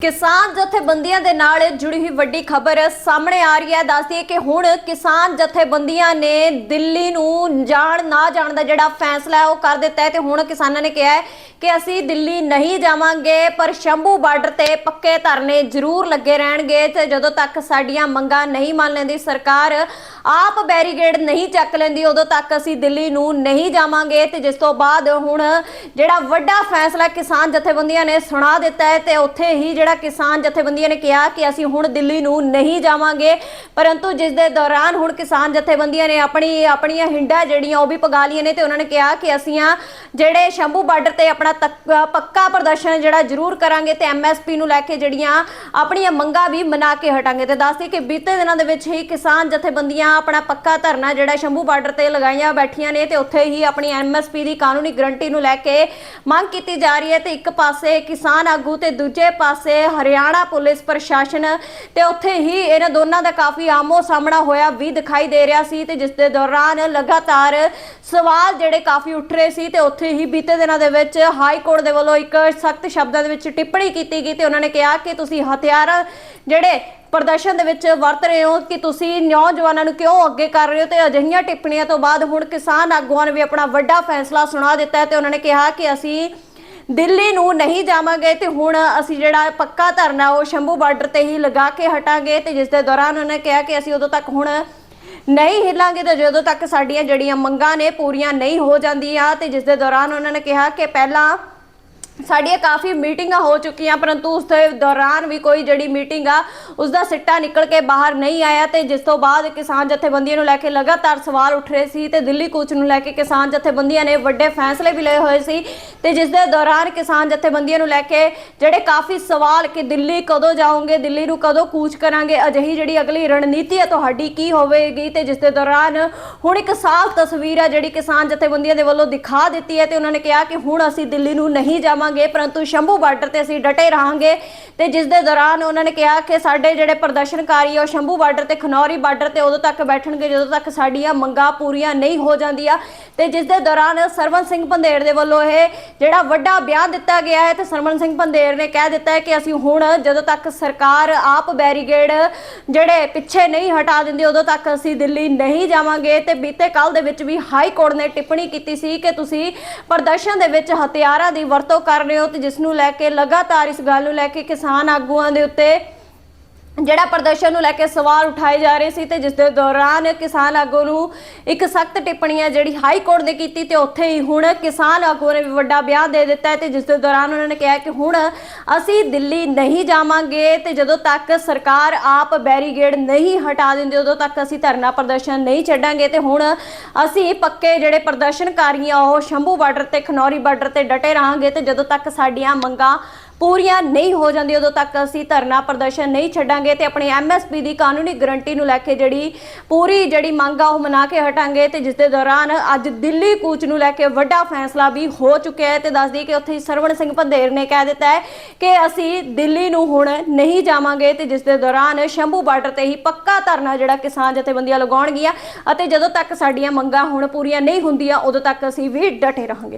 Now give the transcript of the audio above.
ਕਿਸਾਨ ਜਥੇਬੰਦੀਆਂ ਦੇ ਨਾਲ ਜੁੜੀ ਹੋਈ ਵੱਡੀ ਖਬਰ ਸਾਹਮਣੇ ਆ ਰਹੀ ਹੈ। ਦੱਸਦੀ ਹੈ ਕਿ ਹੁਣ ਕਿਸਾਨ ਜਥੇਬੰਦੀਆਂ ਨੇ ਦਿੱਲੀ ਨੂੰ ਜਾਣ ਨਾ ਜਾਣ ਦਾ ਜਿਹੜਾ ਫੈਸਲਾ ਹੈ ਉਹ ਕਰ ਦਿੱਤਾ ਹੈ ਤੇ ਹੁਣ ਕਿਸਾਨਾਂ ਨੇ ਕਿਹਾ ਹੈ ਕਿ ਅਸੀਂ ਦਿੱਲੀ ਨਹੀਂ ਜਾਵਾਂਗੇ, ਪਰ ਸ਼ੰਭੂ ਬਾਰਡਰ ਤੇ ਪੱਕੇ ਧਰਨੇ ਜ਼ਰੂਰ ਲੱਗੇ ਰਹਿਣਗੇ ਤੇ ਜਦੋਂ ਤੱਕ ਸਾਡੀਆਂ ਮੰਗਾਂ ਨਹੀਂ ਮੰਨ ਲੈਂਦੀ ਸਰਕਾਰ, ਆਪ ਬੈਰੀਗੇਡ ਨਹੀਂ ਚੱਕ ਲੈਂਦੀ, ਉਦੋਂ ਤੱਕ ਅਸੀਂ ਦਿੱਲੀ ਨੂੰ ਨਹੀਂ ਜਾਵਾਂਗੇ ਤੇ ਜਿਸ ਤੋਂ ਬਾਅਦ ਹੁਣ ਜਿਹੜਾ ਵੱਡਾ ਫੈਸਲਾ ਕਿਸਾਨ ਜਥੇਬੰਦੀਆਂ ਨੇ ਸੁਣਾ ਦਿੱਤਾ ਹੈ ਤੇ ਉੱਥੇ ਹੀ ਜਿਹੜਾ ਕਿਸਾਨ ਜਥੇਬੰਦੀਆਂ ਨੇ ਕਿਹਾ ਕਿ ਅਸੀਂ ਹੁਣ ਦਿੱਲੀ ਨੂੰ ਨਹੀਂ ਜਾਵਾਂਗੇ, ਪਰੰਤੂ ਜਿਸ ਦੇ ਦੌਰਾਨ ਹੁਣ ਕਿਸਾਨ ਜਥੇਬੰਦੀਆਂ ਨੇ ਆਪਣੀ, ਆਪਣੀਆਂ ਹਿੰਡਾਂ ਜਿਹੜੀਆਂ ਉਹ ਵੀ ਪਗਾ ਲਈਆਂ ਨੇ ਤੇ ਉਹਨਾਂ ਨੇ ਕਿਹਾ ਕਿ ਅਸੀਂ ਆ ਜਿਹੜੇ ਸ਼ੰਭੂ ਬਾਰਡਰ ਤੇ ਆਪਣਾ ਤੱਕ- ਪੱਕਾ ਪ੍ਰਦਰਸ਼ਨ ਜਿਹੜਾ ਜ਼ਰੂਰ ਕਰਾਂਗੇ ਤੇ ਐਮਐਸਪੀ ਨੂੰ ਲੈ ਕੇ ਜਿਹੜੀਆਂ ਆਪਣੀਆਂ ਮੰਗਾਂ ਵੀ ਮਨਾ ਕੇ ਹਟਾਂਗੇ ਤੇ ਦੱਸਦੇ ਕਿ ਬੀਤੇ ਦਿਨਾਂ ਦੇ ਵਿੱਚ ਹੀ ਕਿਸਾਨ ਜਥੇਬੰਦੀਆਂ ਆਪਣਾ ਪੱਕਾ ਧਰਨਾ ਜਿਹੜਾ ਸ਼ੰਭੂ ਬਾਰਡਰ ਤੇ ਲਗਾਈਆਂ ਬੈਠੀਆਂ ਨੇ ਤੇ ਉੱਥੇ ਹੀ ਆਪਣੀ ਐਮਐਸਪੀ ਦੀ ਕਾਨੂੰਨੀ ਗਰੰਟੀ ਨੂੰ ਲੈ ਕੇ ਮੰਗ ਕੀਤੀ ਜਾ ਰਹੀ ਹੈ ਤੇ ਇੱਕ ਪਾਸੇ ਕਿਸਾਨ ਆਗੂ ਤੇ ਦੂਜੇ ਪਾਸੇ ਹਰਿਆਣਾ ਪੁਲਿਸ ਪ੍ਰਸ਼ਾਸਨ ਤੇ ਉੱਥੇ ਹੀ ਇਹਨਾਂ ਦੋਨਾਂ ਦਾ ਕਾਫੀ ਆਮੋ ਸਾਹਮਣਾ ਹੋਇਆ ਵੀ ਦਿਖਾਈ ਦੇ ਰਿਹਾ ਸੀ ਤੇ ਜਿਸ ਦੇ ਦੌਰਾਨ ਲਗਾਤਾਰ ਸਵਾਲ ਜਿਹੜੇ ਕਾਫੀ ਉੱਠ ਰਹੇ ਸੀ ਤੇ ਉੱਥੇ ਹੀ ਬੀਤੇ ਦਿਨਾਂ ਦੇ ਵਿੱਚ ਹਾਈ ਕੋਰਟ ਦੇ ਵੱਲੋਂ ਇੱਕ ਸਖਤ ਸ਼ਬਦਾਂ ਦੇ ਵਿੱਚ ਟਿੱਪਣੀ ਕੀਤੀ ਗਈ ਤੇ ਉਹਨਾਂ ਨੇ ਕਿਹਾ ਕਿ ਤੁਸੀਂ ਹਥਿਆਰ ਜਿਹੜੇ ਪ੍ਰਦਰਸ਼ਨ ਦੇ ਵਿੱਚ ਵਰਤ ਰਹੇ ਹੋ ਕਿ ਤੁਸੀਂ ਨੌਜਵਾਨਾਂ ਨੂੰ ਕਿਉਂ ਅੱਗੇ ਕਰ ਰਹੇ ਹੋ ਤੇ ਅਜਿਹੀਆਂ ਟਿੱਪਣੀਆਂ ਤੋਂ ਬਾਅਦ ਹੁਣ ਕਿਸਾਨ ਆਗੂਆਂ ਨੇ ਵੀ ਆਪਣਾ ਵੱਡਾ ਫੈਸਲਾ ਸੁਣਾ ਦਿੱਤਾ ਹੈ ਤੇ ਉਹਨਾਂ ਨੇ ਕਿਹਾ ਕਿ ਅਸੀਂ ਦਿੱਲੀ ਨੂੰ ਨਹੀਂ ਜਾਵਾਂਗੇ ਤੇ ਹੁਣ ਅਸੀਂ ਜਿਹੜਾ ਪੱਕਾ ਧਰਨਾ ਉਹ ਸ਼ੰਭੂ ਬਾਰਡਰ ਤੇ ਹੀ ਲਗਾ ਕੇ ਹਟਾਂਗੇ ਤੇ ਜਿਸ ਦੇ ਦੌਰਾਨ ਉਹਨਾਂ ਨੇ ਕਿਹਾ ਕਿ ਅਸੀਂ ਉਦੋਂ ਤੱਕ ਹੁਣ ਨਹੀਂ ਹਿੱਲਾਂਗੇ ਤਾਂ ਜਦੋਂ ਤੱਕ ਸਾਡੀਆਂ ਜਿਹੜੀਆਂ ਮੰਗਾਂ ਨੇ ਪੂਰੀਆਂ ਨਹੀਂ ਹੋ ਜਾਂਦੀਆਂ ਤੇ ਜਿਸ ਦੇ ਦੌਰਾਨ ਉਹਨਾਂ ਨੇ ਕਿਹਾ ਕਿ ਪਹਿਲਾਂ ਸਾਡੀਆਂ ਕਾਫੀ ਮੀਟਿੰਗਾਂ ਹੋ ਚੁੱਕੀਆਂ, ਪਰੰਤੂ ਉਸ ਦੇ ਦੌਰਾਨ ਵੀ ਕੋਈ ਜਿਹੜੀ ਮੀਟਿੰਗ ਆ ਉਸ ਦਾ ਸਿੱਟਾ ਨਿਕਲ ਕੇ ਬਾਹਰ ਨਹੀਂ ਆਇਆ ਤੇ ਜਿਸ ਤੋਂ ਬਾਅਦ ਕਿਸਾਨ ਜਥੇਬੰਦੀਆਂ ਨੂੰ ਲੈ ਕੇ ਲਗਾਤਾਰ ਸਵਾਲ ਉੱਠ ਰਹੇ ਸੀ ਤੇ ਦਿੱਲੀ ਕੂਚ ਨੂੰ ਲੈ ਕੇ ਕਿਸਾਨ ਜਥੇਬੰਦੀਆਂ ਨੇ ਵੱਡੇ ਫੈਸਲੇ ਵੀ ਲਏ ਹੋਏ ਸੀ ਤੇ ਜਿਸ ਦੇ ਦੌਰਾਨ ਕਿਸਾਨ ਜਥੇਬੰਦੀਆਂ ਨੂੰ ਲੈ ਕੇ ਜਿਹੜੇ ਕਾਫੀ ਸਵਾਲ ਕਿ ਦਿੱਲੀ ਕਦੋਂ ਜਾਓਗੇ, ਦਿੱਲੀ ਨੂੰ ਕਦੋਂ ਕੂਚ ਕਰਾਂਗੇ, ਅਜਿਹੀ ਜਿਹੜੀ ਅਗਲੀ ਰਣਨੀਤੀ ਹੈ ਤੁਹਾਡੀ ਕੀ ਹੋਵੇਗੀ ਤੇ ਜਿਸ ਦੇ ਦੌਰਾਨ ਹੁਣ ਇੱਕ ਸਾਫ਼ ਤਸਵੀਰ ਆ ਜਿਹੜੀ ਕਿਸਾਨ ਜਥੇਬੰਦੀਆਂ ਦੇ ਵੱਲੋਂ ਦਿਖਾ ਦਿੱਤੀ ਹੈ ਤੇ ਉਹਨਾਂ ਨੇ ਕਿਹਾ ਕਿ ਹੁਣ ਅਸੀਂ ਦਿੱਲੀ ਨੂੰ ਨਹੀਂ ਜਾਵਾਂਗੇ। ਪਰੰਤੂ ਸ਼ੰਭੂ ਬਾਰਡਰ ਤੇ ਅਸੀਂ ਡਟੇ ਰਹਾਂਗੇ ਤੇ ਜਿਸ ਦੇ ਦੌਰਾਨ ਉਹਨਾਂ ਨੇ ਕਿਹਾ ਕਿ ਸਾਡੇ ਜਿਹੜੇ ਪ੍ਰਦਰਸ਼ਨਕਾਰੀ ਉਹ ਸ਼ੰਭੂ ਬਾਰਡਰ ਤੇ, ਖਨੌਰੀ ਬਾਰਡਰ ਤੇ ਉਦੋਂ ਤੱਕ ਬੈਠਣਗੇ ਜਦੋਂ ਤੱਕ ਸਾਡੀਆਂ ਮੰਗਾਂ ਪੂਰੀਆਂ ਨਹੀਂ ਹੋ ਜਾਂਦੀਆਂ। ਤੇ ਜਿਸ ਦੇ ਦੌਰਾਨ ਸਰਵਨ ਸਿੰਘ ਪੰਧੇਰ ਦੇ ਵੱਲੋਂ ਇਹ ਜਿਹੜਾ ਵੱਡਾ ਬਿਆਨ ਦਿੱਤਾ ਗਿਆ ਹੈ, ਤੇ ਸਰਵਨ ਸਿੰਘ ਪੰਧੇਰ ਨੇ ਕਹਿ ਦਿੱਤਾ ਹੈ ਕਿ ਅਸੀਂ ਹੁਣ ਜਦੋਂ ਤੱਕ ਸਰਕਾਰ ਆਪ ਬੈਰੀਗੇਡ ਜਿਹੜੇ ਪਿੱਛੇ ਨਹੀਂ ਹਟਾ ਦਿੰਦੀ, ਉਦੋਂ ਤੱਕ ਅਸੀਂ ਦਿੱਲੀ ਨਹੀਂ ਜਾਵਾਂਗੇ। ਤੇ ਬੀਤੇ ਕੱਲ ਦੇ ਵਿੱਚ ਵੀ ਹਾਈ ਕੋਰਟ ਨੇ ਟਿੱਪਣੀ ਕੀਤੀ ਸੀ ਕਿ ਤੁਸੀਂ ਪ੍ਰਦਰਸ਼ਨ ਦੇ ਵਿੱਚ ਹਥਿਆਰਾਂ ਦੀ ਵਰਤੋਂ ਕਰ ਕਰ ਰਹੇ ਹੋ ਤੇ ਜਿਸ ਨੂੰ ਲੈ ਕੇ ਲਗਾਤਾਰ ਇਸ ਗੱਲ ਨੂੰ ਲੈ ਕੇ ਕਿਸਾਨ ਆਗੂਆਂ ਦੇ ਉੱਤੇ ਜਿਹੜਾ ਪ੍ਰਦਰਸ਼ਨ ਨੂੰ ਲੈ ਕੇ ਸਵਾਲ ਉਠਾਏ ਜਾ ਰਹੇ ਸੀ ਤੇ ਜਿਸ ਦੇ ਦੌਰਾਨ ਕਿਸਾਨ ਆਗੂ ਨੂੰ ਇੱਕ ਸਖਤ ਟਿੱਪਣੀ ਹੈ ਜਿਹੜੀ ਹਾਈ ਕੋਰਟ ਨੇ ਕੀਤੀ ਤੇ ਉੱਥੇ ਹੀ ਹੁਣ ਕਿਸਾਨ ਆਗੂ ਨੇ ਵੀ ਵੱਡਾ ਬਿਆਨ ਦੇ ਦਿੱਤਾ ਹੈ ਤੇ ਜਿਸ ਦੇ ਦੌਰਾਨ ਉਹਨਾਂ ਨੇ ਕਿਹਾ ਕਿ ਹੁਣ ਅਸੀਂ ਦਿੱਲੀ ਨਹੀਂ ਜਾਵਾਂਗੇ ਤੇ ਜਦੋਂ ਤੱਕ ਸਰਕਾਰ ਆਪ ਬੈਰੀਗੇਡ ਨਹੀਂ ਹਟਾ ਦਿੰਦੇ, ਉਦੋਂ ਤੱਕ ਅਸੀਂ ਧਰਨਾ ਪ੍ਰਦਰਸ਼ਨ ਨਹੀਂ ਛੱਡਾਂਗੇ ਤੇ ਹੁਣ ਅਸੀਂ ਪੱਕੇ ਜਿਹੜੇ ਪ੍ਰਦਰਸ਼ਨਕਾਰੀ ਆ ਉਹ ਸ਼ੰਭੂ ਬਾਰਡਰ ਤੇ, ਖਨੌਰੀ ਬਾਰਡਰ ਤੇ ਡਟੇ ਰਹਾਂਗੇ ਤੇ ਜਦੋਂ ਤੱਕ ਸਾਡੀਆਂ ਮੰਗਾਂ ਪੂਰੀਆਂ ਨਹੀਂ ਹੋ ਜਾਂਦੀਆਂ ਉਦੋਂ ਤੱਕ ਅਸੀਂ ਧਰਨਾ ਪ੍ਰਦਰਸ਼ਨ ਨਹੀਂ ਛੱਡਾਂਗੇ ਤੇ ਆਪਣੀ ਐਮਐਸਪੀ ਦੀ ਕਾਨੂੰਨੀ ਗਰੰਟੀ ਨੂੰ ਲੈ ਕੇ ਜਿਹੜੀ ਪੂਰੀ ਜਿਹੜੀ ਮੰਗ ਆ, ਉਹ ਮਨਾ ਕੇ ਹਟਾਂਗੇ ਤੇ ਜਿਸ ਦੇ ਦੌਰਾਨ ਅੱਜ ਦਿੱਲੀ ਕੂਚ ਨੂੰ ਲੈ ਕੇ ਵੱਡਾ ਫੈਸਲਾ ਵੀ ਹੋ ਚੁੱਕਿਆ ਹੈ ਤੇ ਦੱਸ ਦਈਏ ਕਿ ਉੱਥੇ ਸਰਵਣ ਸਿੰਘ ਪੰਧੇਰ ਨੇ ਕਹਿ ਦਿੱਤਾ ਹੈ ਕਿ ਅਸੀਂ ਦਿੱਲੀ ਨੂੰ ਹੁਣ ਨਹੀਂ ਜਾਵਾਂਗੇ ਤੇ ਜਿਸ ਦੇ ਦੌਰਾਨ ਸ਼ੰਭੂ ਬਾਰਡਰ ਤੇ ਹੀ ਪੱਕਾ ਧਰਨਾ ਜਿਹੜਾ ਕਿਸਾਨ ਜਥੇਬੰਦੀਆਂ ਲਗਾਉਣਗੀਆਂ ਅਤੇ ਜਦੋਂ ਤੱਕ ਸਾਡੀਆਂ ਮੰਗਾਂ ਹੁਣ ਪੂਰੀਆਂ ਨਹੀਂ ਹੁੰਦੀਆਂ, ਉਦੋਂ ਤੱਕ ਅਸੀਂ ਵੀ ਡਟੇ ਰਹਾਂਗੇ।